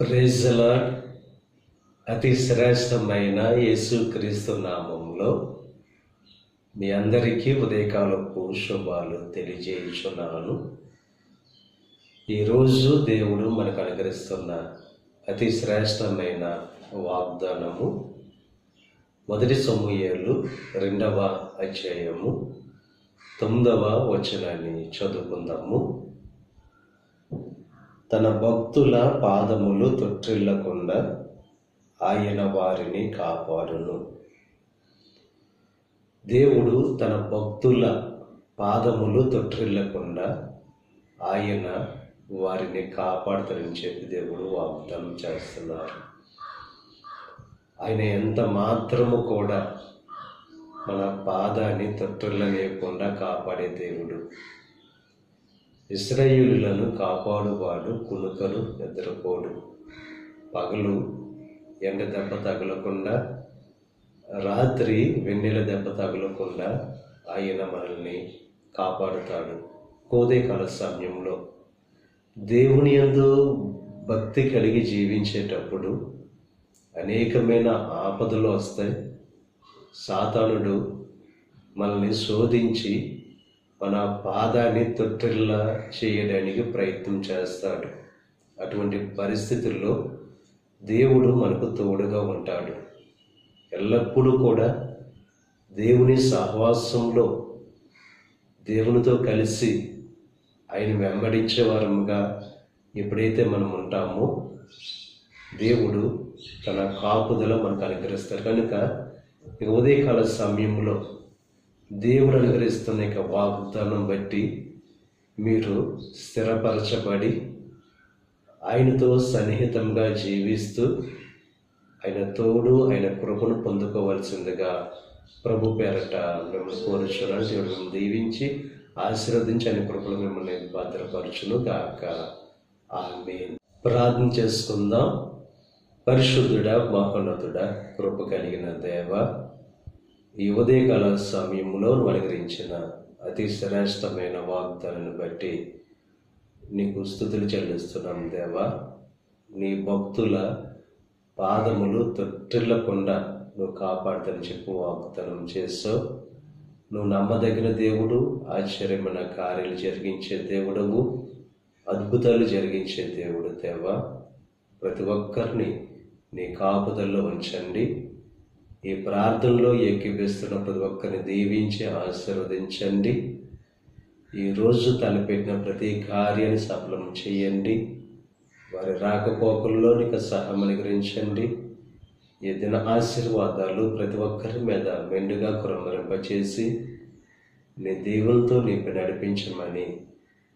ప్రేజల అతి శ్రేష్టమైన యేసుక్రీస్తు నామంలో మీ అందరికీ ఉదయకాలపు శుభాలు తెలియజేయుచున్నాను. ఈరోజు దేవుడు మనకు అనుగ్రహిస్తున్న అతి శ్రేష్టమైన వాగ్దానము మొదటి సమూహేలు రెండవ అధ్యాయము తొమ్మిదవ వచనాన్ని చదువుకుందాము. తన భక్తుల పాదములు తొట్టిల్లకుండా ఆయన వారిని కాపాడును. దేవుడు తన భక్తుల పాదములు తొట్టిల్లకుండా ఆయన వారిని కాపాడుతారని చెప్పి దేవుడు వాగ్దానం చేస్తున్నారు. ఆయన ఎంత మాత్రము కూడా మన పాదాన్ని తొట్టిల్లలేకుండా కాపాడే దేవుడు. ఇస్రాయేలులను కాపాడువాడు కునుకలు నిద్రపోడు. పగలు ఎండ దెబ్బ తగలకుండా రాత్రి వెన్నెల దెబ్బ తగలకుండా ఆయన మనల్ని కాపాడుతాడు. కోదేకాల సమయంలో దేవుని ఎందు భక్తి కలిగి జీవించేటప్పుడు అనేకమైన ఆపదలు వస్తాయి. సాతానుడు మనల్ని శోధించి మన పాదాన్ని తొట్టిల్లా చేయడానికి ప్రయత్నం చేస్తాడు. అటువంటి పరిస్థితుల్లో దేవుడు మనకు తోడుగా ఉంటాడు. ఎల్లప్పుడూ కూడా దేవుని సహవాసంలో దేవునితో కలిసి ఆయన వెంబడించే వారముగా ఎప్పుడైతే మనం ఉంటామో దేవుడు తన కాపుదల మనకు అనుగ్రహిస్తారు కనుక ఉదయకాల సమయంలో దేవుడు అనుగ్రహిస్తున్న యొక్క వాగ్దానం బట్టి మీరు స్థిరపరచబడి ఆయనతో సన్నిహితంగా జీవిస్తూ ఆయన తోడు ఆయన కృపను పొందుకోవాల్సిందిగా ప్రభు పేరట మిమ్మల్ని కోరుచున్నాను. దేవుడు మిమ్మల్ని దీవించి ఆశీర్వదించి ఆయన కృపలు మిమ్మల్ని భద్రపరచును కాక ఆమె ప్రార్థన చేసుకుందాం. పరిశుద్ధుడా మహోన్నతుడా కృప కలిగిన దేవ ఈ ఉదయకాల సమయంలో అనుగ్రహించిన అతి శ్రేష్టమైన వాగ్దానాన్ని బట్టి నీకు స్థుతులు చెల్లిస్తున్నాం దేవా. నీ భక్తుల పాదములు తొట్టిల్లకుండా నువ్వు కాపాడుతని చెప్పు వాగ్దానం చేస్తావు నువ్వు నమ్మదగిన దేవుడు ఆశ్చర్యమైన కార్యాలు జరిగించే దేవుడవు అద్భుతాలు జరిగించే దేవుడు దేవా. ప్రతి ఒక్కరిని నీ కాపుదల్లో ఉంచండి. ఈ ప్రార్థనలో ఏకీపిస్తున్న ప్రతి ఒక్కరిని దీవించి ఆశీర్వదించండి. ఈరోజు తలపెట్టిన ప్రతి కార్యాన్ని సఫలం చేయండి. వారి రాకపోకల్లో నీకు సహాయం అనుగ్రహించండి. ఆశీర్వాదాలు ప్రతి ఒక్కరి మీద మెండుగా కురమరింపచేసి నీ దేవులతో నీకు నడిపించమని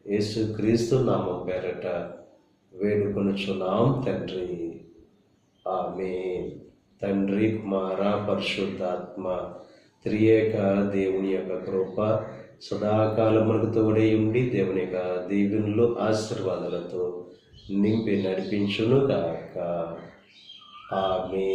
యేసు క్రీస్తు నామం పేరట వేడుకొనుచున్నాం తండ్రి. ఆమె తండ్రి కుమార పరిశుద్ధాత్మ త్రియేక దేవుని యొక్క కృప సదాకాలం తోడే ఉండి దేవుని యొక్క దీవెనలు ఆశీర్వాదాలతో నింపి నడిపించును కాక ఆమె